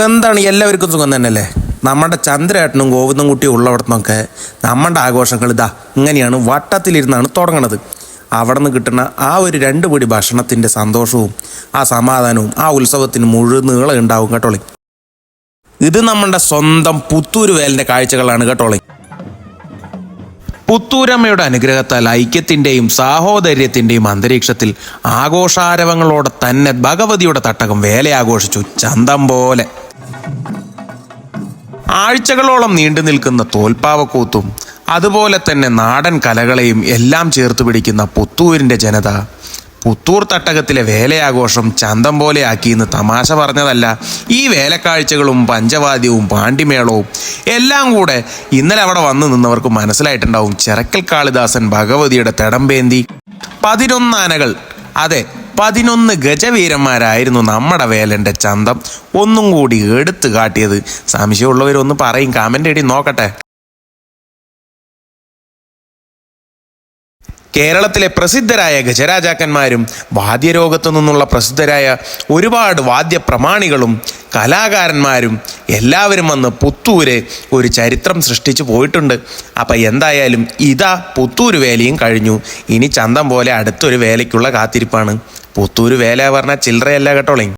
എന്താണ് എല്ലാവർക്കും സുഖം തന്നെയല്ലേ? നമ്മുടെ ചന്ദ്രേട്ടനും ഗോവിന്ദം കുട്ടിയും ഉള്ളവിടത്തുനിന്നൊക്കെ നമ്മുടെ ആഘോഷങ്ങൾ ഇതാ ഇങ്ങനെയാണ് വട്ടത്തിലിരുന്നാണ് തുടങ്ങണത്. അവിടെ നിന്ന് കിട്ടുന്ന ആ ഒരു രണ്ട് പിടി ഭക്ഷണത്തിന്റെ സന്തോഷവും ആ സമാധാനവും ആ ഉത്സവത്തിന് മുഴുവൻ നീളം ഉണ്ടാവും കേട്ടോളി. ഇത് നമ്മുടെ സ്വന്തം പുത്തൂര് വേലിന്റെ കാഴ്ചകളാണ് കേട്ടോളി. പുത്തൂരമ്മയുടെ അനുഗ്രഹത്താൽ ഐക്യത്തിന്റെയും സാഹോദര്യത്തിന്റെയും അന്തരീക്ഷത്തിൽ ആഘോഷാരവങ്ങളോടെ തന്നെ ഭഗവതിയുടെ തട്ടകം വേലയാഘോഷിച്ചു ചന്തം പോലെ. ആഴ്ചകളോളം നീണ്ടു നിൽക്കുന്ന തോൽപ്പാവക്കൂത്തും അതുപോലെ തന്നെ നാടൻ കലകളെയും എല്ലാം ചേർത്ത് പിടിക്കുന്ന പുത്തൂരിന്റെ ജനത പുത്തൂർ തട്ടകത്തിലെ വേലയാഘോഷം ചന്തം പോലെ ആക്കിയെന്ന് തമാശ പറഞ്ഞതല്ല ഈ വേലക്കാഴ്ചകളും പഞ്ചവാദ്യവും പാണ്ടിമേളവും എല്ലാം കൂടെ ഇന്നലെ അവിടെ വന്നു നിന്നവർക്ക് മനസ്സിലായിട്ടുണ്ടാവും. ചിറക്കൽ കാളിദാസൻ ഭഗവതിയുടെ തെടമ്പേന്തി പതിനൊന്നാനകൾ അതെ പതിനൊന്ന് ഗജവീരന്മാരായിരുന്നു നമ്മുടെ വേലന്റെ ചന്തം. ഒന്നും കൂടി എടുത്തു കാട്ടിയത്. സംശയമുള്ളവരൊന്ന് പറയും കമന്റ് ഇടി നോക്കട്ടെ. കേരളത്തിലെ പ്രസിദ്ധരായ ഗജരാജാക്കന്മാരും വാദ്യരോഗത്തു നിന്നുള്ള പ്രസിദ്ധരായ ഒരുപാട് വാദ്യപ്രമാണികളും കലാകാരന്മാരും എല്ലാവരും വന്ന് പുത്തൂര് ഒരു ചരിത്രം സൃഷ്ടിച്ചു പോയിട്ടുണ്ട്. അപ്പം എന്തായാലും ഇതാ പുത്തൂര് വേലയും കഴിഞ്ഞു. ഇനി ചന്തം പോലെ അടുത്തൊരു വേലയ്ക്കുള്ള കാത്തിരിപ്പാണ്. പുത്തൂര് വേല പറഞ്ഞാൽ ചില്ലറയല്ല കേട്ടോളേ